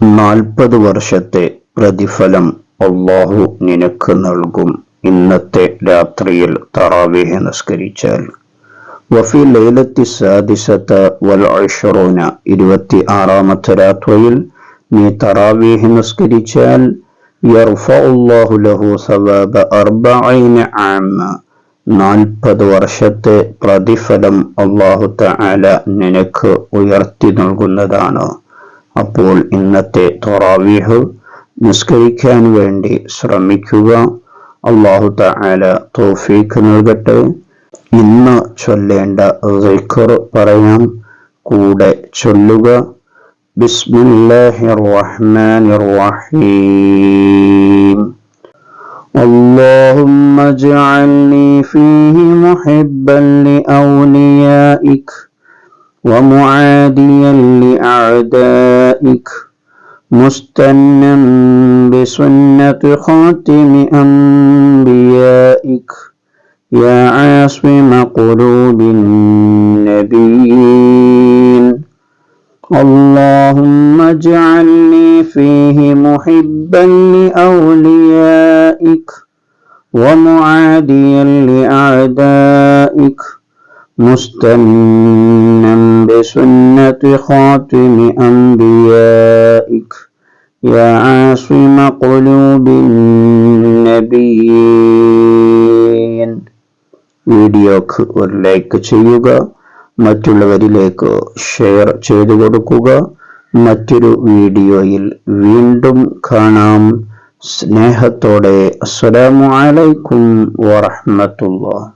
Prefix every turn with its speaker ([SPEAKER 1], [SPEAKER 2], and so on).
[SPEAKER 1] നാൽപ്പത് വർഷത്തെ പ്രതിഫലം അള്ളാഹു നിനക്ക് നൽകും. ഇന്നത്തെ രാത്രിയിൽ തറാവേഹ നിസ്കരിച്ചാൽ. വഫി ലൈലത്തി സാദിസത്ത് വൽ ഐഷറോന ഇരുപത്തി ആറാമത്തെ രാത്രിയിൽ നീ തറാവേഹ നിസ്കരിച്ചാൽ നാൽപ്പത് വർഷത്തെ പ്രതിഫലം അള്ളാഹു തആല നിനക്ക് ഉയർത്തി നൽകുന്നതാണ്. അപ്പോൾ ഇന്നത്തെ തൊറാവീഹ് നിസ്കരിക്കാൻ വേണ്ടി ശ്രമിക്കുക അള്ളാഹു തആല തോഫീക്ക് നൽകട്ടെ ഇന്ന് ചൊല്ലേണ്ട സിഖർ പറയാം കൂടെ ചൊല്ലുക ബിസ്മില്ലാഹിർ റഹ്മാനിർ റഹീം اللهم اجعلني فيه محبا لأوليائك ومعاديا لأعدائك مستنا بسنة خاتم أنبيائك. يا عاصم قلوب النبيين. اللهم اجعلني فيه محبا لأوليائك ومعاديا لأعدائك. مستنا بسنة خاتم أنبيائك يا عاصم قلوب النبيين വീഡിയോക്ക് ഒരു ലൈക്ക് ചെയ്യുക മറ്റുള്ളവരിലേക്ക് ഷെയർ ചെയ്തു കൊടുക്കുക മറ്റൊരു വീഡിയോയിൽ വീണ്ടും കാണാം സ്നേഹത്തോടെ അസ്സലാമു അലൈക്കും വറഹ്മത്തുള്ളാഹി